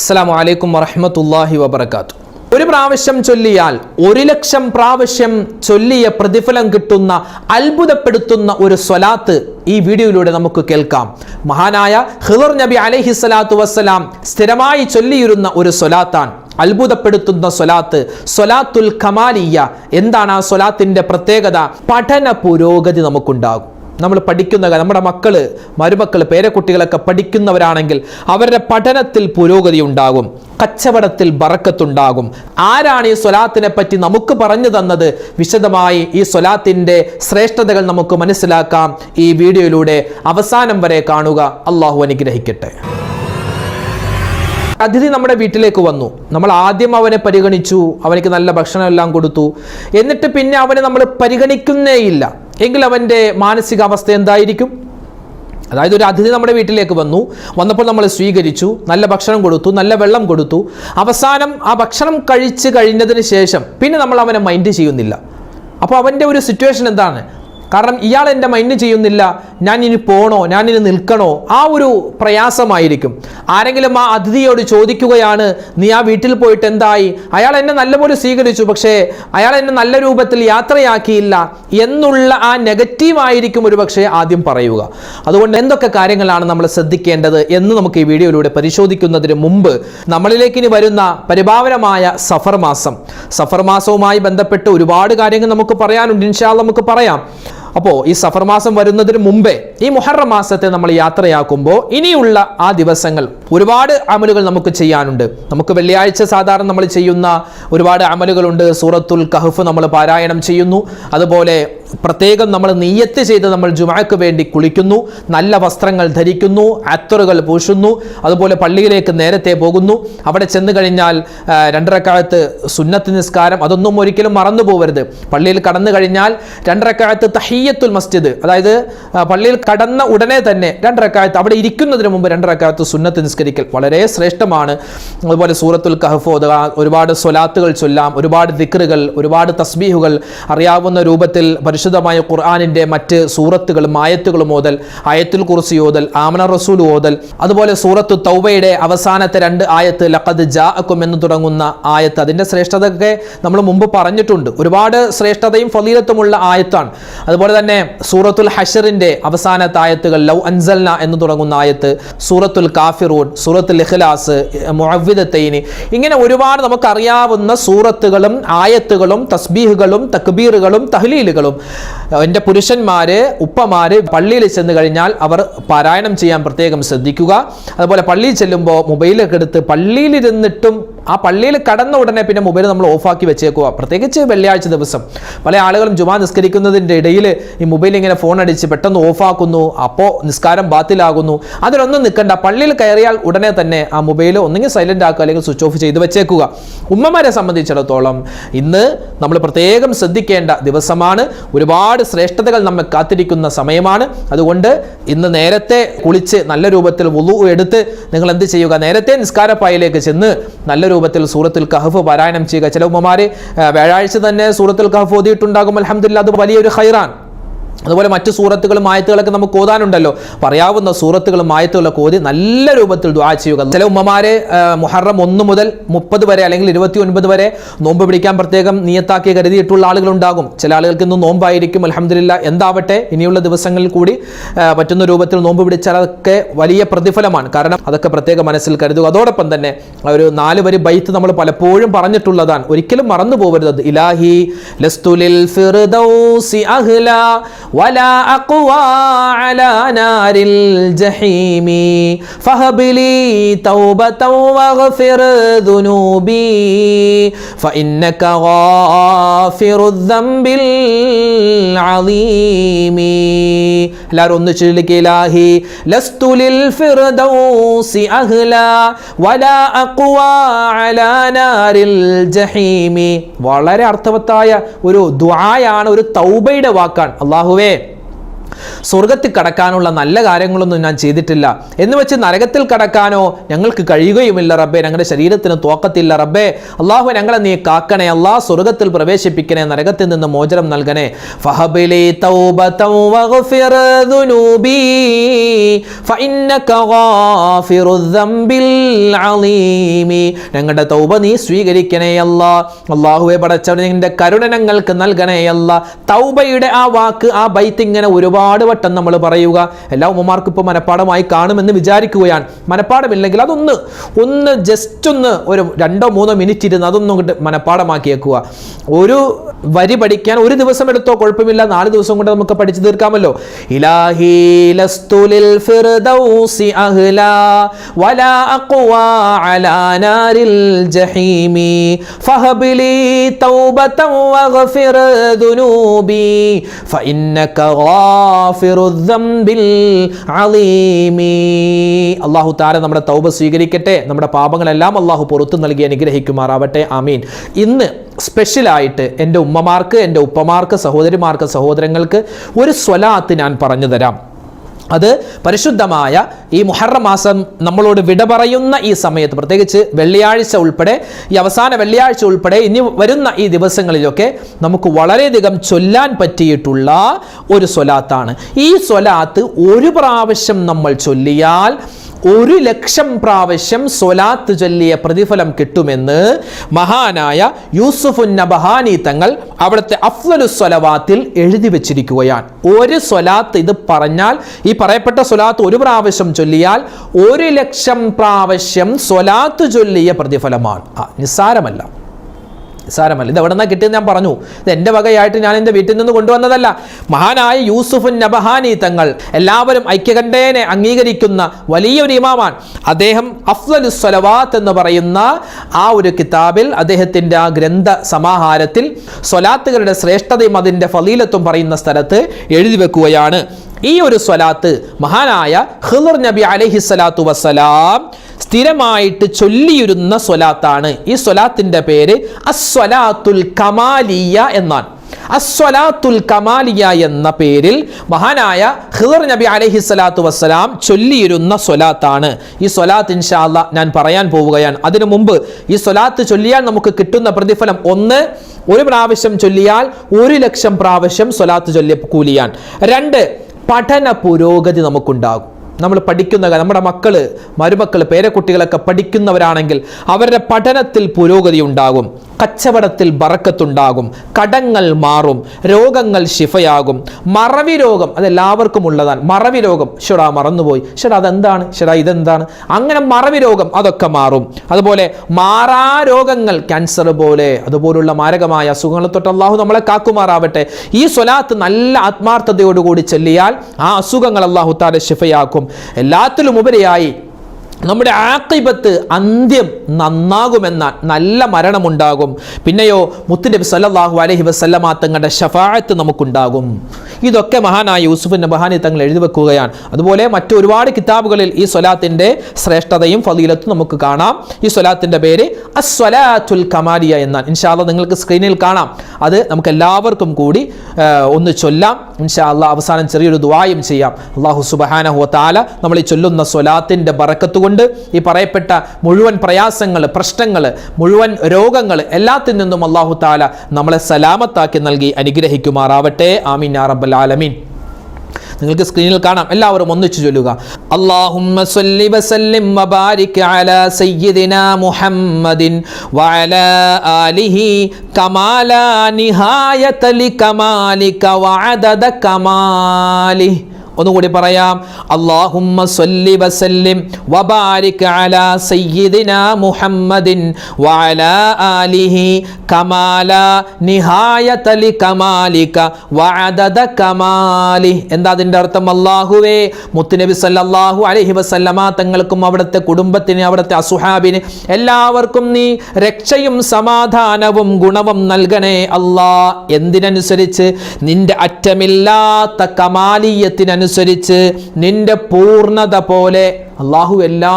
അസ്സലാമു വലൈക്കും വറഹ്മത്തുള്ളാഹി വബർക്കാത്തു ഒരു പ്രാവശ്യം ചൊല്ലിയാൽ ഒരു ലക്ഷം പ്രാവശ്യം ചൊല്ലിയ പ്രതിഫലം കിട്ടുന്ന അത്ഭുതപ്പെടുത്തുന്ന ഒരു സ്വലാത്ത് ഈ വീഡിയോയിലൂടെ നമുക്ക് കേൾക്കാം. മഹാനായ ഹിദർ നബി അലഹി സ്വലാത്തു വസ്സലാം സ്ഥിരമായി ചൊല്ലിയിരുന്ന ഒരു സ്വലാത്താണ്. അത്ഭുതപ്പെടുത്തുന്ന സ്വലാത്ത് സ്വലാത്തുൽ കമാലിയ എന്താണ് ആ സ്വലാത്തിന്റെ പ്രത്യേകത? പഠന പുരോഗതി നമുക്കുണ്ടാകും. നമ്മൾ പഠിക്കുന്ന നമ്മുടെ മക്കൾ മരുമക്കൾ പേരക്കുട്ടികളൊക്കെ പഠിക്കുന്നവരാണെങ്കിൽ അവരുടെ പഠനത്തിൽ പുരോഗതി ഉണ്ടാകും. കച്ചവടത്തിൽ ബറക്കത്തുണ്ടാകും. ആരാണ് ഈ സ്വലാത്തിനെ പറ്റി നമുക്ക് പറഞ്ഞു തന്നത്? വിശദമായി ഈ സ്വലാത്തിന്റെ ശ്രേഷ്ഠതകൾ നമുക്ക് മനസ്സിലാക്കാം. ഈ വീഡിയോയിലൂടെ അവസാനം വരെ കാണുക. അള്ളാഹു അനുഗ്രഹിക്കട്ടെ. അതിഥി നമ്മുടെ വീട്ടിലേക്ക് വന്നു. നമ്മൾ ആദ്യം അവനെ പരിഗണിച്ചു. അവനിക്ക് നല്ല ഭക്ഷണം എല്ലാം കൊടുത്തു. എന്നിട്ട് പിന്നെ അവനെ നമ്മൾ പരിഗണിക്കുന്നേയില്ല. എങ്കിൽ അവന്റെ മാനസികാവസ്ഥ എന്തായിരിക്കും? അതായത് ഒരു അതിഥി നമ്മുടെ വീട്ടിലേക്ക് വന്നു. വന്നപ്പോൾ നമ്മൾ സ്വീകരിച്ചു. നല്ല ഭക്ഷണം കൊടുത്തു. നല്ല വെള്ളം കൊടുത്തു. അവസാനം ആ ഭക്ഷണം കഴിച്ച് കഴിഞ്ഞതിന് ശേഷം പിന്നെ നമ്മൾ അവനെ മൈൻഡ് ചെയ്യുന്നില്ല. അപ്പോൾ അവന്റെ ഒരു സിറ്റുവേഷൻ എന്താണ്? കാരണം ഇയാൾ എന്റെ മൈൻഡ് ചെയ്യുന്നില്ല. ഞാൻ ഇനി പോണോ? ഞാൻ ഇനി നിൽക്കണോ? ആ ഒരു പ്രയാസമായിരിക്കും. ആരെങ്കിലും ആ അതിഥിയോട് ചോദിക്കുകയാണ് നീ ആ വീട്ടിൽ പോയിട്ട് എന്തായി? അയാൾ എന്നെ നല്ലപോലെ സ്വീകരിച്ചു പക്ഷേ അയാൾ എന്നെ നല്ല രൂപത്തിൽ യാത്രയാക്കിയില്ല എന്നുള്ള ആ നെഗറ്റീവ് ആയിരിക്കും ഒരു പക്ഷേ ആദ്യം പറയുക. അതുകൊണ്ട് എന്തൊക്കെ കാര്യങ്ങളാണ് നമ്മൾ ശ്രദ്ധിക്കേണ്ടത് എന്ന് നമുക്ക് ഈ വീഡിയോയിലൂടെ പരിശോധിക്കുന്നതിന് മുമ്പ് നമ്മളിലേക്ക് ഇനി വരുന്ന പരിഭാവനമായ സഫർ മാസം. സഫർ മാസവുമായി ബന്ധപ്പെട്ട് ഒരുപാട് കാര്യങ്ങൾ നമുക്ക് പറയാനുണ്ട്. ഇൻഷാ അള്ളാ നമുക്ക് പറയാം. അപ്പോൾ ഈ സഫർ മാസം വരുന്നതിന് മുമ്പേ ഈ മുഹറം മാസത്തെ നമ്മൾ യാത്രയാക്കുമ്പോൾ ഇനിയുള്ള ആ ദിവസങ്ങൾ ഒരുപാട് അമലുകൾ നമുക്ക് ചെയ്യാനുണ്ട്. നമുക്ക് വെള്ളിയാഴ്ച സാധാരണ നമ്മൾ ചെയ്യുന്ന ഒരുപാട് അമലുകളുണ്ട്. സൂറത്തുൽ കഹഫ് നമ്മൾ പാരായണം ചെയ്യുന്നു. അതുപോലെ പ്രത്യേകം നമ്മൾ നെയ്യത്ത് ചെയ്ത് നമ്മൾ ജുമാക്ക് വേണ്ടി കുളിക്കുന്നു. നല്ല വസ്ത്രങ്ങൾ ധരിക്കുന്നു. അത്തറുകൾ പൂശുന്നു. അതുപോലെ പള്ളിയിലേക്ക് നേരത്തെ പോകുന്നു. അവിടെ ചെന്ന് കഴിഞ്ഞാൽ രണ്ടരക്കാലത്ത് സുന്നത്ത് നിസ്കാരം അതൊന്നും ഒരിക്കലും മറന്നു പോകരുത് പള്ളിയിൽ കടന്നു കഴിഞ്ഞാൽ രണ്ടരക്കാലത്ത് തഹയ്യത്തുൽ മസ്ജിദ് അതായത് പള്ളിയിൽ കടന്ന ഉടനെ തന്നെ രണ്ടരക്കാലത്ത് അവിടെ ഇരിക്കുന്നതിന് മുമ്പ് രണ്ടരക്കാലത്ത് സുന്നത്ത് നിസ്കരിക്കൽ വളരെ ശ്രേഷ്ഠമാണ്. അതുപോലെ സൂറത്തുൽ കഹഫ് ഓതുക ഒരുപാട് സ്വലാത്തുകൾ ചൊല്ലാം ഒരുപാട് ദിക്റുകൾ ഒരുപാട് തസ്ബീഹുകൾ അറിയാവുന്ന രൂപത്തിൽ പരിശുദ്ധമായ ഖുർആാനിന്റെ മറ്റ് സൂറത്തുകളും ആയത്തുകളും ഓതൽ ആയത്തുൽ കുർസി ഓതൽ ആമന റസൂൽ ഓതൽ. അതുപോലെ സൂറത്തു തൗബയുടെ അവസാനത്തെ രണ്ട് ആയത്ത് ലഖദ് ജാഅക്കും എന്ന് തുടങ്ങുന്ന ആയത്ത് അതിന്റെ ശ്രേഷ്ഠതയൊക്കെ നമ്മൾ മുമ്പ് പറഞ്ഞിട്ടുണ്ട്. ഒരുപാട് ശ്രേഷ്ഠതയും ഫലീലത്തുമുള്ള ആയത്താണ്. അതുപോലെ തന്നെ സൂറത്തുൽ ഹഷറിന്റെ അവസാന തായത്തുകൾ ലൗ അൻസൽന എന്ന് തുടങ്ങുന്ന ആയത്ത് സൂറത്തുൽ കാഫിറൂൻ സൂറത്തുൽ ഇഖ്ലാസ് മുഅവ്വിദത്തൈനി. ഇങ്ങനെ ഒരുപാട് നമുക്കറിയാവുന്ന സൂറത്തുകളും ആയത്തുകളും തസ്ബീഹുകളും തക്ബീറുകളും തഹ്ലീലുകളും. എന്റെ പുരുഷന്മാര് ഉപ്പമാര് പള്ളിയിൽ ചെന്ന് കഴിഞ്ഞാൽ അവർ പാരായണം ചെയ്യാൻ പ്രത്യേകം ശ്രദ്ധിക്കുക. അതുപോലെ പള്ളിയിൽ ചെല്ലുമ്പോൾ മൊബൈലൊക്കെ എടുത്ത് പള്ളിയിലിരുന്നിട്ടും ആ പള്ളിയിൽ കടന്ന ഉടനെ പിന്നെ മൊബൈൽ നമ്മൾ ഓഫാക്കി വെച്ചേക്കുക പ്രത്യേകിച്ച് വെള്ളിയാഴ്ച ദിവസം. പല ആളുകളും ജുമാ നിസ്കരിക്കുന്നതിന്റെ ഇടയിൽ ഈ മൊബൈൽ ഇങ്ങനെ ഫോൺ അടിച്ച് പെട്ടെന്ന് ഓഫാക്കുന്നു. അപ്പോൾ നിസ്കാരം ബാത്തിലാകുന്നു. അതിലൊന്നും നിൽക്കണ്ട. പള്ളിയിൽ കയറിയാൽ ഉടനെ തന്നെ ആ മൊബൈൽ ഒന്നെങ്കിൽ സൈലന്റ് ആക്കുക അല്ലെങ്കിൽ സ്വിച്ച് ഓഫ് ചെയ്ത് വെച്ചേക്കുക. ഉമ്മമാരെ സംബന്ധിച്ചിടത്തോളം ഇന്ന് നമ്മൾ പ്രത്യേകം ശ്രദ്ധിക്കേണ്ട ദിവസമാണ്. ഒരുപാട് ശ്രേഷ്ഠതകൾ നമ്മെ കാത്തിരിക്കുന്ന സമയമാണ്. അതുകൊണ്ട് ഇന്ന് നേരത്തെ കുളിച്ച് നല്ല രൂപത്തിൽ വുളു എടുത്ത് നിങ്ങൾ എന്ത് ചെയ്യുക? നേരത്തെ നിസ്കാരപ്പായിലേക്ക് ചെന്ന് നല്ല രൂപത്തിൽ സൂറത്തിൽ കഹഫ് പാരായണം ചെയ്യുക. ചില ഉമ്മമാരെ വ്യാഴാഴ്ച തന്നെ സൂറത്തിൽ കഹഫ് ഓതിയിട്ടുണ്ടാകും. അലഹമില്ല അത് വലിയൊരു ഹൈറാൻ അതുപോലെ മറ്റു സൂറത്തുകളും ആയത്തുകളൊക്കെ നമുക്ക് ഓതാനുണ്ടല്ലോ. പറയാവുന്ന സൂറത്തുകളും ആയത്തുകളൊക്കെ ഓതി നല്ല രൂപത്തിൽ ദുആ ചെയ്യുക. ചില ഉമ്മമാരെ മുഹറം ഒന്ന് മുതൽ മുപ്പത് വരെ അല്ലെങ്കിൽ ഇരുപത്തി ഒൻപത് വരെ നോമ്പ് പിടിക്കാൻ പ്രത്യേകം നിയത്താക്കി കരുതിയിട്ടുള്ള ആളുകളുണ്ടാകും. ചില ആളുകൾക്ക് ഇന്ന് നോമ്പായിരിക്കും അലഹമില്ല എന്താവട്ടെ? ഇനിയുള്ള ദിവസങ്ങളിൽ കൂടി പറ്റുന്ന രൂപത്തിൽ നോമ്പ് പിടിച്ചാൽ അതൊക്കെ വലിയ പ്രതിഫലമാണ്. കാരണം അതൊക്കെ പ്രത്യേകം മനസ്സിൽ കരുതുക. അതോടൊപ്പം തന്നെ ഒരു നാല് വരി ബൈത്ത് നമ്മൾ പലപ്പോഴും പറഞ്ഞിട്ടുള്ളതാണ്. ഒരിക്കലും മറന്നു പോകരുത്. ഇലാഹി ഫിർദൗസി അഹ്ല ولا أقوى على نار الجحيم فهب لي توبة واغفر ذنوبي فإنك غافر الذنب العظيم എല്ലാവരും ഒന്ന് ചൊല്ലിക്ക് ഇലാഹി ലസ്തു ലിൽ ഫിർദൗസി അഹ്ല വലാ അഖ്വാ അലാ നാരിൽ ജഹീമി വളരെ അർത്ഥവത്തായ ഒരു ദുആയാണ് ഒരു തൗബയുടെ വാക്കാണ് അള്ളാഹുവേ സ്വർഗത്തിൽ കടക്കാനുള്ള നല്ല കാര്യങ്ങളൊന്നും ഞാൻ ചെയ്തിട്ടില്ല. എന്ന് വെച്ച് നരകത്തിൽ കടക്കാനോ ഞങ്ങൾക്ക് കഴിയുകയുമില്ല റബ്ബേ. ഞങ്ങളുടെ ശരീരത്തിന് തോക്കത്തില്ല റബ്ബേ. അള്ളാഹു ഞങ്ങളെ നീ കാക്കണേ. അള്ളാഹ് സ്വർഗത്തിൽ പ്രവേശിപ്പിക്കണേ. നരകത്തിൽ നിന്ന് മോചനം നൽകണേ. ഫഹബിലി വഗ്ഫിർ ഫഇന്നക ഗാഫിറു അലീമി. ഞങ്ങളുടെ തൗബ നീ സ്വീകരിക്കണേ അല്ല. അള്ളാഹുവെ പടച്ചവനെ നിന്റെ നൽകണേ അല്ല. തൗബയുടെ ആ വാക്ക് ആ ബൈത്ത് ഇങ്ങനെ ഒരുപാട് വട്ടം നമ്മൾ പറയുക. എല്ലാ ഉമ്മമാർക്കും ഇപ്പോൾ മനപ്പാടമായി കാണുമെന്ന് വിചാരിക്കുകയാണ്. മനപ്പാടമില്ലെങ്കിൽ അതൊന്ന് ഒന്ന് ജസ്റ്റ് ഒന്ന് ഒരു രണ്ടോ മൂന്നോ മിനിറ്റ് ഇരുന്ന് അതൊന്നും മനപ്പാടമാക്കിയേക്കുക ഒരു വരി പഠിക്കാൻ ഒരു ദിവസം എടുത്തോ കുഴപ്പമില്ല. നാല് ദിവസം കൊണ്ട് നമുക്ക് പഠിച്ചു തീർക്കാമല്ലോ. ഇലാഹി ലസ്തുലിൽ ഫിർദൗസി വലാ അലാ നാരിൽ ജഹീമി തൗബതൻ വഗ്ഫിർ ഫഇന്നക ഗാഫിറു താര നമ്മുടെ തൗബ സ്വീകരിക്കട്ടെ. നമ്മുടെ പാപങ്ങളെല്ലാം അള്ളാഹു പുറത്തു നൽകി അനുഗ്രഹിക്കുമാറാവട്ടെ. ആമീൻ. ഇന്ന് സ്പെഷ്യലായിട്ട് എന്റെ ഉമ്മമാർക്ക് എന്റെ ഉപ്പമാർക്ക് സഹോദരിമാർക്ക് സഹോദരങ്ങൾക്ക് ഒരു സ്വലാത്ത് ഞാൻ പറഞ്ഞു തരാം. അത് പരിശുദ്ധമായ ഈ മുഹറം മാസം നമ്മളോട് വിട പറയുന്ന ഈ സമയത്ത് പ്രത്യേകിച്ച് വെള്ളിയാഴ്ച ഉൾപ്പെടെ ഈ അവസാന വെള്ളിയാഴ്ച ഉൾപ്പെടെ ഇനി വരുന്ന ഈ ദിവസങ്ങളിലൊക്കെ നമുക്ക് വളരെയധികം ചൊല്ലാൻ പറ്റിയിട്ടുള്ള ഒരു സ്വലാത്താണ്. ഈ സ്വലാത്ത് ഒരു പ്രാവശ്യം നമ്മൾ ചൊല്ലിയാൽ ഒരു ലക്ഷം പ്രാവശ്യം സ്വലാത്ത് ചൊല്ലിയ പ്രതിഫലം കിട്ടുമെന്ന് മഹാനായ യൂസുഫുൻ നബഹാനി തങ്ങൾ അവിടുത്തെ അഫ്ലു സ്വലവാത്തിൽ എഴുതി വെച്ചിരിക്കുകയാണ്. ഒരു സ്വലാത്ത് ഇത് പറഞ്ഞാൽ ഈ പറയപ്പെട്ട സ്വലാത്ത് ഒരു പ്രാവശ്യം ചൊല്ലിയാൽ ഒരു ലക്ഷം പ്രാവശ്യം സ്വലാത്ത് ചൊല്ലിയ പ്രതിഫലമാണ്. നിസ്സാരമല്ല. നിസ്സാരമല്ല ഇത് എവിടെ നിന്നാണ് കിട്ടിയെന്ന് ഞാൻ പറഞ്ഞു. ഇത് എന്റെ വകയായിട്ട് ഞാൻ എന്റെ വീട്ടിൽ നിന്ന് കൊണ്ടുവന്നതല്ല. മഹാനായ യൂസുഫുൻ നബഹാനി തങ്ങൾ എല്ലാവരും ഐക്യകണ്ഠേനെ അംഗീകരിക്കുന്ന വലിയൊരു ഇമാമാണ്. അദ്ദേഹം അഫ്ലലു സ്വലവാത്ത് എന്ന് പറയുന്ന ആ ഒരു കിതാബിൽ അദ്ദേഹത്തിന്റെ ആ ഗ്രന്ഥ സമാഹാരത്തിൽ സ്വലാത്തുകളുടെ ശ്രേഷ്ഠതയും അതിന്റെ ഫലീലത്തും പറയുന്ന സ്ഥലത്ത് എഴുതി വെക്കുകയാണ്. ഈ ഒരു സ്വലാത്ത് മഹാനായ ഹിർ നബി അലഹി സ്വലാത്തു വസ്സലാം സ്ഥിരമായിട്ട് ചൊല്ലിയിരുന്ന സ്വലാത്താണ്. ഈ സ്വലാത്തിന്റെ പേര് അസ്വലാത്തുൽ കമാലിയ എന്നാണ്. അസ്വലാത്തുൽ കമാലിയ എന്ന പേരിൽ മഹാനായ ഹിർ നബി അലഹി സ്വലാത്തു വസ്സലാം ചൊല്ലിയിരുന്ന സ്വലാത്താണ്. ഈ സ്വലാത്ത് ഇൻഷാല്ല ഞാൻ പറയാൻ പോവുകയാണ്. അതിനു മുമ്പ് ഈ സ്വലാത്ത് ചൊല്ലിയാൽ നമുക്ക് കിട്ടുന്ന പ്രതിഫലം ഒന്ന് ഒരു പ്രാവശ്യം ചൊല്ലിയാൽ ഒരു ലക്ഷം പ്രാവശ്യം സ്വലാത്ത് ചൊല്ലിയ കൂലിയാൻ രണ്ട് പഠന പുരോഗതി നമുക്കുണ്ടാകും. നമ്മൾ പഠിക്കുന്ന നമ്മുടെ മക്കൾ മരുമക്കൾ പേരക്കുട്ടികളൊക്കെ പഠിക്കുന്നവരാണെങ്കിൽ അവരുടെ പഠനത്തിൽ പുരോഗതി ഉണ്ടാകും. കച്ചവടത്തിൽ ബറക്കത്തുണ്ടാകും കടങ്ങൾ മാറും രോഗങ്ങൾ ശിഫയാകും. മറവി രോഗം അതെല്ലാവർക്കും ഉള്ളതാണ്. മറവി രോഗം ഷെടാ മറന്നുപോയി. ഷെടാ അതെന്താണ്? ഷെടാ ഇതെന്താണ്? അങ്ങനെ മറവി രോഗം അതൊക്കെ മാറും. അതുപോലെ മാറാ രോഗങ്ങൾ ക്യാൻസർ പോലെ അതുപോലുള്ള മാരകമായ അസുഖങ്ങളെ തൊട്ട് അള്ളാഹു നമ്മളെ കാക്കുമാറാവട്ടെ. ഈ സ്വലാത്ത് നല്ല ആത്മാർത്ഥതയോടുകൂടി ചെല്ലിയാൽ ആ അസുഖങ്ങൾ അള്ളാഹു താരെ ശിഫയാക്കും. എല്ലാത്തിലും ഉപരിയായി നമ്മുടെ ആക്കിബത്ത് അന്ത്യം നന്നാകുമെന്ന നല്ല മരണമുണ്ടാകും. പിന്നെയോ മുത്തുനബി സല്ലാഹു അലഹി വസല്ലമ തങ്ങളുടെ ഷഫാഅത്ത് നമുക്കുണ്ടാകും. ഇതൊക്കെ മഹാനായ യൂസുഫിന്റെ മഹാനി തങ്ങൾ എഴുതി വെക്കുകയാണ്. അതുപോലെ മറ്റു ഒരുപാട് കിതാബുകളിൽ ഈ സ്വലാത്തിന്റെ ശ്രേഷ്ഠതയും ഫലീലത്തും നമുക്ക് കാണാം. ഈ സ്വലാത്തിന്റെ പേര് അസ്വലാത്തുൽ കമാലിയ എന്നാണ്. ഇൻഷാല്ല നിങ്ങൾക്ക് സ്ക്രീനിൽ കാണാം. അത് നമുക്ക് എല്ലാവർക്കും കൂടി ഒന്ന് ചൊല്ലാം. ഇൻഷാല്ല അവസാനം ചെറിയൊരു ദുവായും ചെയ്യാം. അള്ളാഹു സുബഹാനഹു താല നമ്മൾ ഈ ചൊല്ലുന്ന സ്വലാത്തിന്റെ ബറക്കത്ത് കൊണ്ട് ഈ പറയപ്പെട്ട മുഴുവൻ പ്രയാസങ്ങൾ പ്രശ്നങ്ങൾ മുഴുവൻ രോഗങ്ങൾ എല്ലാത്തിൽ നിന്നും അള്ളാഹു താല നമ്മളെ സലാമത്താക്കി നൽകി അനുഗ്രഹിക്കുമാറാവട്ടെ. ആമീൻ യാ റബ്ബൽ ആലമീൻ. നിങ്ങൾക്ക് സ്ക്രീനിൽ കാണാം. എല്ലാവരും ഒന്നിച്ചു ചൊല്ലുക. അല്ലാഹുമ്മ വബാരിക് അലാ സയ്യിദിനാ മുഹമ്മദിൻ ആലിഹി നിഹായത ലികമാലിക വഅദദ ഒന്നുകൂടി പറയാം. അള്ളാഹുമ്മ സല്ലി വസല്ലിം വബാരിക് അലാ സയ്യിദിന മുഹമ്മദിൻ വഅലാ ആലിഹി കമാല നിഹായത ലികമാലിക വഅദദ കമാലി എന്താ അതിന്റെ അർത്ഥം? അള്ളാഹുവേ മുത്തുനബി സല്ലല്ലാഹു അലൈഹി വസല്ലമ തങ്ങൾക്കും അവിടുത്തെ കുടുംബത്തിന് അവിടുത്തെ അസുഹാബിന് എല്ലാവർക്കും നീ രക്ഷയും സമാധാനവും ഗുണവും നൽകണേ അല്ലാ എന്തിനനുസരിച്ച്? നിന്റെ അറ്റമില്ലാത്ത കമാലീയത്തിനനുസരിച്ച് നിന്റെ പൂർണത പോലെ അള്ളാഹു എല്ലാ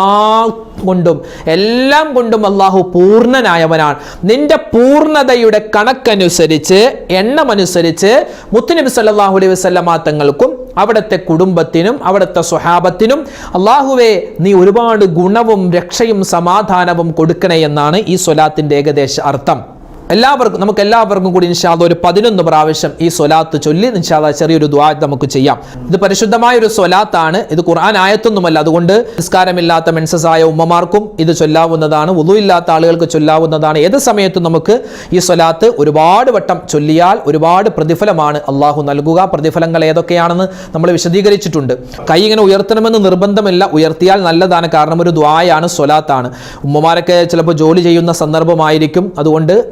കൊണ്ടും എല്ലാം കൊണ്ടും അള്ളാഹു പൂർണനായവനാണ്. നിന്റെ പൂർണതയുടെ കണക്കനുസരിച്ച് എണ്ണമനുസരിച്ച് മുത്തുനബി സല്ലാഹു അലൈഹി വസല്ലമ തങ്ങൾക്കും അവിടുത്തെ കുടുംബത്തിനും അവിടുത്തെ സ്വഹാബത്തിനും അള്ളാഹുവെ നീ ഒരുപാട് ഗുണവും രക്ഷയും സമാധാനവും കൊടുക്കണേ എന്നാണ് ഈ സ്വലാത്തിന്റെ ഏകദേശ അർത്ഥം. എല്ലാവർക്കും നമുക്ക് എല്ലാവർക്കും കൂടി നിഷാദ ഒരു പതിനൊന്ന് പ്രാവശ്യം ഈ സ്വലാത്ത് ചൊല്ലി നിഷാദ ചെറിയൊരു ദ്വാ നമുക്ക് ചെയ്യാം. ഇത് പരിശുദ്ധമായ ഒരു സ്വലാത്താണ്. ഇത് ഖുർആൻ ആയത്തൊന്നുമല്ല. അതുകൊണ്ട് നിസ്കാരമില്ലാത്ത മെൻസസായ ഉമ്മമാർക്കും ഇത് ചൊല്ലാവുന്നതാണ്. ഉദു ഇല്ലാത്ത ആളുകൾക്ക് ചൊല്ലാവുന്നതാണ്. ഏത് സമയത്തും നമുക്ക് ഈ സ്വലാത്ത് ഒരുപാട് വട്ടം ചൊല്ലിയാൽ ഒരുപാട് പ്രതിഫലമാണ് അള്ളാഹു നൽകുക. പ്രതിഫലങ്ങൾ ഏതൊക്കെയാണെന്ന് നമ്മൾ വിശദീകരിച്ചിട്ടുണ്ട്. കൈ ഇങ്ങനെ ഉയർത്തണമെന്ന് നിർബന്ധമില്ല. ഉയർത്തിയാൽ നല്ലതാണ്. കാരണം ഒരു ദ്വായാണ് സ്വലാത്താണ്. ഉമ്മമാരൊക്കെ ചിലപ്പോൾ ജോലി ചെയ്യുന്ന സന്ദർഭമായിരിക്കും. അതുകൊണ്ട്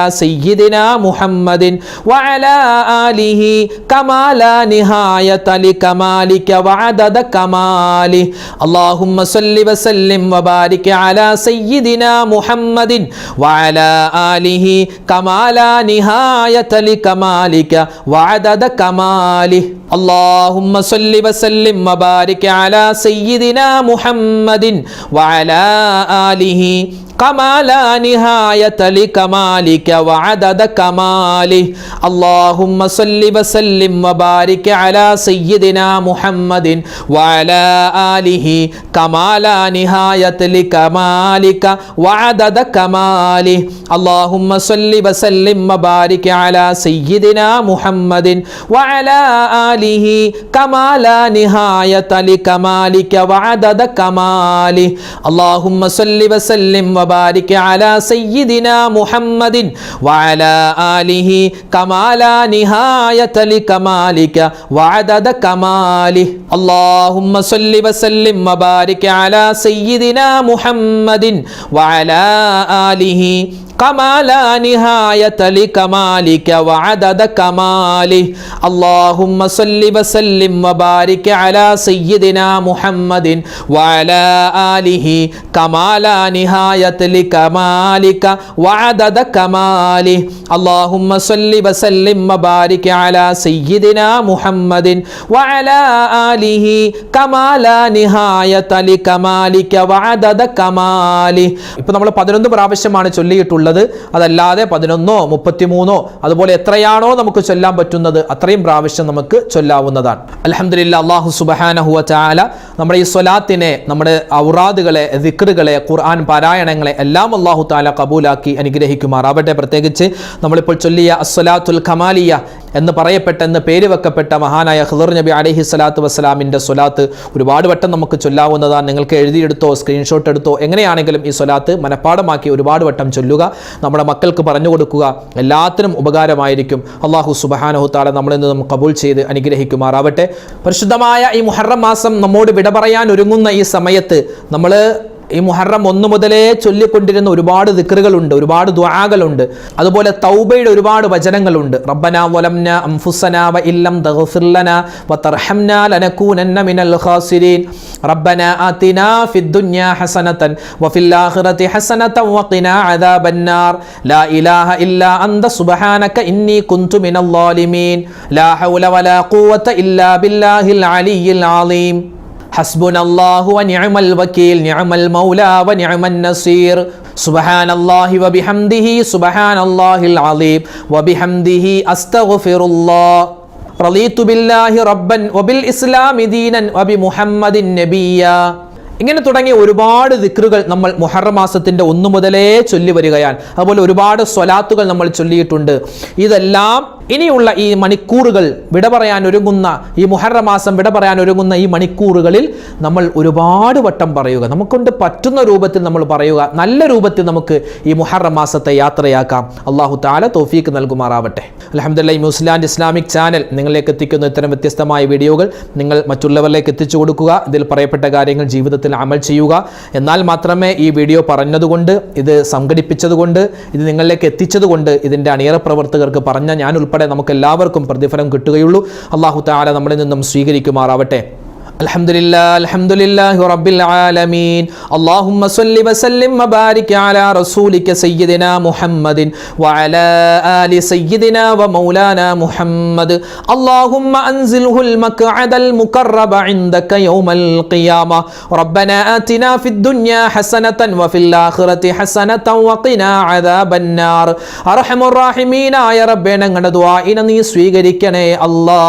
سيدنا محمد وعلى آله كما لا نهاية لكمالك وعدد كماله اللهم صل وسلم وبارك على سيدنا محمد وعلى آله كما لا نهاية لكمالك وعدد كماله اللهم صل وسلم وبارك على سيدنا محمد وعلى آله كما لا نهاية لكمالك وعدد كماله اللهم صل وسلم وبارك على سيدنا محمد وعلى آله كما لا نهاية لكمالك وعدد كماله اللهم صل وسلم وبارك على سيدنا محمد وعلى آله كما لا نهاية لكمالك وعدد كماله اللهم صل وسلم وبارك على سيدنا محمد وعلى آله كما لا نهاية لكمالك وعدد كماله اللهم صل وسلم وبارك على سيدنا محمد وعلى آله كما لا نهاية لكمالك وعدد كماله اللهم صل وسلم وبارك على سيدنا محمد وعلى آله كما لا نهاية لكمالك وعدد كماله اللهم صل وسلم وبارك على سيدنا محمد وعلى آله كما لا نهاية لكمالك وعدد كماله ഇപ്പൊ നമ്മൾ പതിനൊന്ന് പ്രാവശ്യമാണ് ചൊല്ലിയിട്ടുള്ളത് അതല്ലാതെ പതിനൊന്നോ മുപ്പത്തിമൂന്നോ അതുപോലെ എത്രയാണോ നമുക്ക് ചൊല്ലാൻ പറ്റുന്നത് അത്രയും പ്രാവശ്യം നമുക്ക് ചൊല്ലാവുന്നതാണ് അലഹമില്ല അള്ളാഹു സുബഹാനഹുവ ചാല നമ്മുടെ ഈ സ്വലാത്തിനെ നമ്മുടെ ഔറാദുകളെ ദിക്റുകളെ ഖുർആൻ പാരായണങ്ങളെ എല്ലാം അള്ളാഹു താല കബൂലാക്കി അനുഗ്രഹിക്കുമാറാവട്ടെ പ്രത്യേകിച്ച് നമ്മളിപ്പോൾ ചൊല്ലിയ അസ്വലാത്തുൽ ഖമാലിയ എന്ന് പറയപ്പെട്ട എന്ന് പേര് വെക്കപ്പെട്ട മഹാനായ ഖുദർ നബി അലഹി സ്വലാത്തു വസ്സലാമിന്റെ സ്വലാത്ത് ഒരുപാട് വട്ടം നമുക്ക് ചൊല്ലാവുന്നതാണ്. നിങ്ങൾക്ക് എഴുതിയെടുത്തോ സ്ക്രീൻഷോട്ട് എടുത്തോ എങ്ങനെയാണെങ്കിലും ഈ സ്വലാത്ത് മനഃപ്പാടമാക്കി ഒരുപാട് വട്ടം ചൊല്ലുക നമ്മുടെ മക്കൾക്ക് പറഞ്ഞു കൊടുക്കുക. എല്ലാത്തിനും ഉപകാരമായിരിക്കും. അള്ളാഹു സുബഹാനഹു താല നമ്മളിൽ നിന്നും കബൂൾ ചെയ്ത് അനുഗ്രഹിക്കുമാറാവട്ടെ. പരിശുദ്ധമായ ഈ മുഹറം മാസം നമ്മോട് വിട പറയാൻ ഒരുങ്ങുന്ന ഈ സമയത്ത് നമ്മൾ ഈ മുഹറം ഒന്നു മുതലേ ചൊല്ലിക്കൊണ്ടിരുന്ന ഒരുപാട് ദിക്റുകളുണ്ട് ഒരുപാട് ദ്വാകളുണ്ട് അതുപോലെ തൗബയുടെ ഒരുപാട് വചനങ്ങളുണ്ട്. റബ്ബന വലംന അംഫുസന വ ഇല്ലം തഗ്ഫിർ വ തർഹംന ലനകൂനന്ന മിനൽ ഖാസിരീൻ. റബ്ബന ആതിനാ ഫിദ്ദുനിയ ഹസനതൻ വ ഫിൽ ആഖിറതി ഹസനതൻ വ ഖിനാ അദാബന്നാർ ലാ ഇലാഹ ഇല്ലാ അന്ത സുബ്ഹാനക ഇന്നി കുന്തു മിനൽ ളാലിമീൻ. ലാ ഹൗല വലാ ഖുവത ഇല്ലാ ബില്ലാഹിൽ അലിയിൽ ആളീം ഹസ്ബുൻ അള്ളാഹു നിഅമൽ വക്കീൽ നിഅമൽ മൗല വ നിഅമൻ നസീർ. സുബ്ഹാനല്ലാഹി വ ബിഹംദിഹി സുബ്ഹാനല്ലാഹിൽ അലീം വ ബിഹംദിഹി അസ്തഗ്ഫിറുല്ലാഹ് റളീതു ബില്ലാഹി റബ്ബൻ വബിൽ ഇസ്ലാമി ദീനൻ വബി ഇങ്ങനെ തുടങ്ങിയ ഒരുപാട് ദിക്റുകൾ നമ്മൾ മുഹറം മാസത്തിന്റെ ഒന്നു മുതലേ ചൊല്ലി വരികയാണ്. അതുപോലെ ഒരുപാട് സ്വലാത്തുകൾ നമ്മൾ ചൊല്ലിയിട്ടുണ്ട്. ഇതെല്ലാം ഇനിയുള്ള ഈ മണിക്കൂറുകൾ വിട പറയാൻ ഒരുങ്ങുന്ന ഈ മുഹറമാസം വിട പറയാൻ ഒരുങ്ങുന്ന ഈ മണിക്കൂറുകളിൽ നമ്മൾ ഒരുപാട് വട്ടം പറയുക. നമുക്കൊണ്ട് പറ്റുന്ന രൂപത്തിൽ നമ്മൾ പറയുക. നല്ല രൂപത്തിൽ നമുക്ക് ഈ മുഹറമാസത്തെ യാത്രയാക്കാം. അള്ളാഹു താല തോഫീക്ക് നൽകുമാറാവട്ടെ. അലഹമ്മദില്ല ഈ ന്യൂസിലാൻഡ് ഇസ്ലാമിക് ചാനൽ നിങ്ങളിലേക്ക് എത്തിക്കുന്ന ഇത്തരം വ്യത്യസ്തമായ വീഡിയോകൾ നിങ്ങൾ മറ്റുള്ളവരിലേക്ക് എത്തിച്ചു കൊടുക്കുക. ഇതിൽ പറയപ്പെട്ട കാര്യങ്ങൾ ജീവിതത്തിൽ അമൽ ചെയ്യുക. എന്നാൽ മാത്രമേ ഈ വീഡിയോ പറഞ്ഞതുകൊണ്ട് ഇത് സംഘടിപ്പിച്ചതുകൊണ്ട് ഇത് നിങ്ങളിലേക്ക് എത്തിച്ചതുകൊണ്ട് ഇതിന്റെ അണിയറ പ്രവർത്തകർക്ക് പറഞ്ഞ ഞാൻ ഉൾപ്പെടെ നമുക്ക് എല്ലാവർക്കും പ്രതിഫലം കിട്ടുകയുള്ളൂ. അള്ളാഹു താല നമ്മളിൽ നിന്നും സ്വീകരിക്കുമാറാവട്ടെ. الحمد لله الحمد لله رب العالمين اللهم صل وسلم وبارك على رسولك سيدنا محمد وعلى آل سيدنا ومولانا محمد اللهم أنزله المقعد المقرب عندك يوم القيامة ربنا آتنا في الدنيا حسنة وفي الآخرة حسنة وقنا عذاب النار أرحم الراحمين يا رب ഞങ്ങളുടെ ദ്വാഇനെ നീ സ്വീകരിക്കണേ അല്ലാ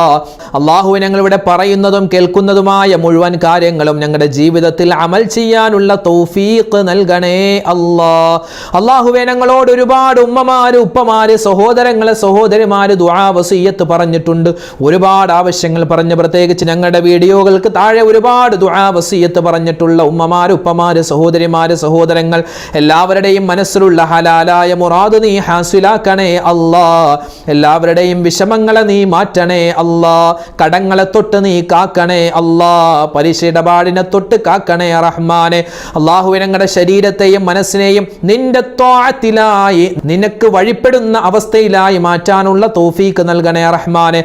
അള്ളാഹു ഞങ്ങൾ ഇവിടെ പറയുന്നതും കേൾക്കുന്നതുമായ മുഴുവൻ കാര്യങ്ങളും ഞങ്ങളുടെ ജീവിതത്തിൽ അമൽ ചെയ്യാനുള്ള തൗഫീഖ് നൽകണേ അല്ലാ. അള്ളാഹുവെ ഞങ്ങളോട് ഒരുപാട് ഉമ്മമാര് ഉപ്പമാര് സഹോദരങ്ങളെ സഹോദരിമാര് ദുആവസീയത്ത് പറഞ്ഞിട്ടുണ്ട്. ഒരുപാട് ആവശ്യങ്ങൾ പറഞ്ഞ് പ്രത്യേകിച്ച് ഞങ്ങളുടെ വീഡിയോകൾക്ക് താഴെ ഒരുപാട് ദുആവസീയത്ത് പറഞ്ഞിട്ടുള്ള ഉമ്മമാര് ഉപ്പമാര് സഹോദരിമാര് സഹോദരങ്ങൾ എല്ലാവരുടെയും മനസ്സിലുള്ള ഹലാലായ മുറാദ് നീ ഹാസിലാക്കണേ അല്ലാ. എല്ലാവരുടെയും വിഷമങ്ങളെ നീ മാറ്റണേ അല്ലാ. കടങ്ങളെ തൊട്ട് നീ കാക്കണേ അല്ലാ. പലിശ ഇടപാടിനെ തൊട്ട് കാക്കണേ റഹ്മാനെ. അള്ളാഹുവെ ഞങ്ങളുടെ ശരീരത്തെയും മനസ്സിനെയും നിന്റെ തോഴത്തിലായി നിനക്ക് വഴിപ്പെടുന്ന അവസ്ഥയിലായി മാറ്റാനുള്ള തോഫീക്ക് നൽകണേ റഹ്മാനെ.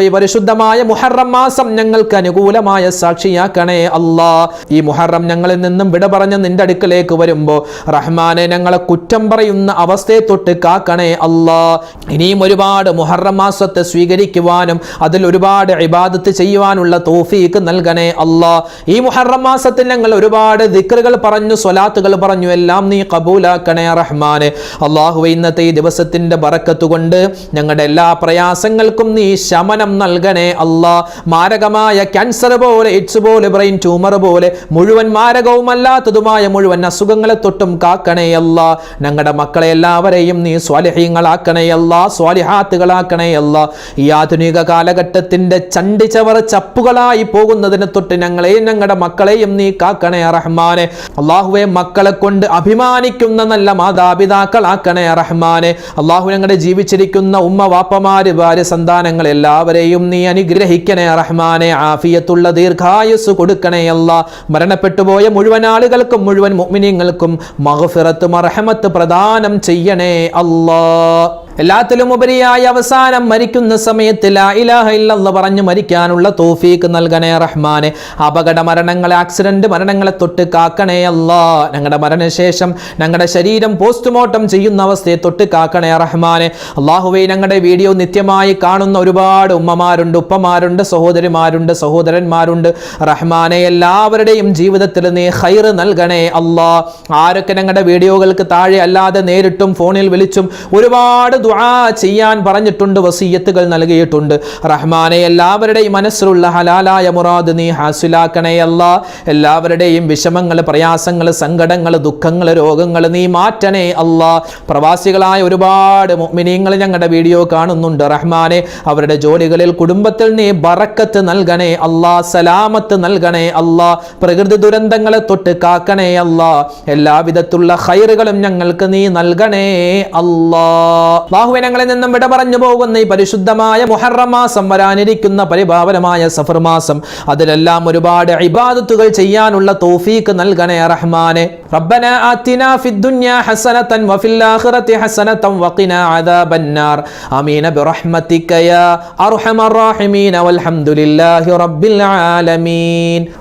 ഈ പരിശുദ്ധമായ മുഹറം മാസം ഞങ്ങൾക്ക് അനുകൂലമായ സാക്ഷിയാക്കണേ അല്ലാ. ഈ മുഹറം ഞങ്ങളിൽ നിന്നും വിട പറഞ്ഞ് നിന്റെ അടുക്കലേക്ക് വരുമ്പോൾ റഹ്മാനെ ഞങ്ങളെ കുറ്റം പറയുന്ന അവസ്ഥയെ തൊട്ട് കാക്കണേ അല്ലാ. ഇനിയും ഒരുപാട് മുഹറം മാസത്തെ സ്വീകരിക്കുവാനും അതിൽ ഒരുപാട് ഇബാദത്ത് ചെയ്യുവാനുള്ള തോഫീക്ക് നൽകണേ അല്ലാ ഈ മുഹറം മാസത്തിൽ ഞങ്ങൾ ഒരുപാട് ദിക്റുകൾ പറഞ്ഞു സ്വലാത്തുകൾ പറഞ്ഞു. എല്ലാം നീ കബൂലാക്കണേ റഹ്മാനെ. അള്ളാഹു ഇന്നത്തെ ഈ ദിവസത്തിന്റെ ബറക്കത്ത് കൊണ്ട് ഞങ്ങളുടെ എല്ലാ പ്രയാസങ്ങൾക്കും നീ ശമനം നൽകണേ അല്ലാ മാരകമായ ക്യാൻസർ പോലെ എയ്ഡ്സ് പോലെ ബ്രെയിൻ ട്യൂമർ പോലെ മുഴുവൻ മാരകവുമല്ലാത്തതുമായ മുഴുവൻ അസുഖങ്ങളെ തൊട്ടും കാക്കണേ അല്ല ഞങ്ങളുടെ മക്കളെ എല്ലാവരെയും നീ സ്വാലിഹ്യങ്ങളാക്കണേ അല്ല സ്വാലിഹാത്തുകളാക്കണേ അല്ല ഈ ആധുനിക കാലഘട്ടത്തിന്റെ ചണ്ടിച്ചവർ ചപ്പുകളായി പോകുന്നതിനെ തൊട്ട് ഞങ്ങളെയും ഞങ്ങളുടെ മക്കളെയും നീ കാക്കണേ റഹ്മാനെ. അള്ളാഹുവെ മക്കളെ കൊണ്ട് അഭിമാനിക്കുന്ന നല്ല മാതാപിതാക്കളാക്കണേ റഹ്മാനെ. അള്ളാഹു ഞങ്ങളുടെ ജീവിച്ചിരിക്കുന്ന ഉമ്മ വാപ്പമാര് ഭാര്യ സന്താനങ്ങൾ എല്ലാവരെയും നീ അനുഗ്രഹിക്കണേ റഹ്മാനെ. ആഫിയത്തുള്ള ദീർഘായുസ് കൊടുക്കണേ അല്ല. മരണപ്പെട്ടു പോയ മുഴുവൻ ആളുകൾക്കും മുഴുവൻ മുഅ്മിനീങ്ങൾക്കും മഹഫിറത്തും മർഹമത്ത് പ്രദാനം ചെയ്യണേ അല്ലാ. എല്ലാത്തിലും ഉപരിയായി അവസാനം മരിക്കുന്ന സമയത്ത് ലാ ഇലാഹ ഇല്ലെന്ന് പറഞ്ഞു മരിക്കാനുള്ള തോഫീക്ക് നൽകണേ റഹ്മാനെ അപകട മരണങ്ങളെ ആക്സിഡന്റ് മരണങ്ങളെ തൊട്ട് കാക്കണേ അല്ലാ. ഞങ്ങളുടെ മരണശേഷം ഞങ്ങളുടെ ശരീരം പോസ്റ്റ്മോർട്ടം ചെയ്യുന്ന അവസ്ഥയെ തൊട്ട് കാക്കണേ റഹ്മാനെ. അള്ളാഹുവേ ഞങ്ങളുടെ വീഡിയോ നിത്യമായി കാണുന്ന ഒരുപാട് ഉമ്മമാരുണ്ട് ഉപ്പമാരുണ്ട് സഹോദരിമാരുണ്ട് സഹോദരന്മാരുണ്ട്. റഹ്മാനെ എല്ലാവരുടെയും ജീവിതത്തിൽ നീ ഹൈർ നൽകണേ അല്ലാ. ആരൊക്കെ ഞങ്ങളുടെ വീഡിയോകൾക്ക് താഴെ അല്ലാതെ നേരിട്ടും ഫോണിൽ വിളിച്ചും ഒരുപാട് ദുആ ചെയ്യാൻ പറഞ്ഞിട്ടുണ്ട് വസീയത്തുകൾ നൽകിയിട്ടുണ്ട്. റഹ്മാനെ എല്ലാവരുടെയും മനസ്സിലുള്ള ഹലാലായ മുറാദ് നീ ഹാസിലാക്കണേ അല്ല. എല്ലാവരുടെയും വിഷമങ്ങൾ പ്രയാസങ്ങൾ സങ്കടങ്ങൾ ദുഃഖങ്ങൾ രോഗങ്ങൾ നീ മാറ്റണേ അല്ല. പ്രവാസികളായ ഒരുപാട് മുഅ്മിനീങ്ങൾ ഞങ്ങളുടെ വീഡിയോ കാണുന്നുണ്ട്. റഹ്മാനെ അവരുടെ ജോലികളിൽ കുടുംബത്തിൽ നീ ബറക്കത്ത് നൽകണേ അല്ലാ സലാമത്ത് നൽകണേ അല്ലാ പ്രകൃതി ദുരന്തങ്ങളെ തൊട്ട് കാക്കണേ അല്ലാ. എല്ലാവിധത്തുള്ള ഹൈറുകളും ഞങ്ങൾക്ക് നീ നൽകണേ അല്ലാ. ബാഹുവിനങ്ങളിൽ നിന്നും വിട പറഞ്ഞു പോകുന്ന ഈ പരിശുദ്ധമായ മുഹറം മാസം വരാനിരിക്കുന്ന പരിപാവനമായ സഫർ മാസം അതിലെല്ലാം ഒരുപാട് ഇബാദത്തുകൾ ചെയ്യാനുള്ള തോഫീക്ക് നൽകണേ റഹ്മാനെ. റബ്ബന ആത്തിന ഫിദ്ദുന്യ ഹസനതൻ വഫിൽ ആഖിറതി ഹസനതൻ വഖിന അദാബന്നാർ. ആമീന ബിറഹ്മതിക യാ അർഹമർ റഹീമീൻ. വൽഹംദുലില്ലാഹി റബ്ബിൽ ആലമീൻ.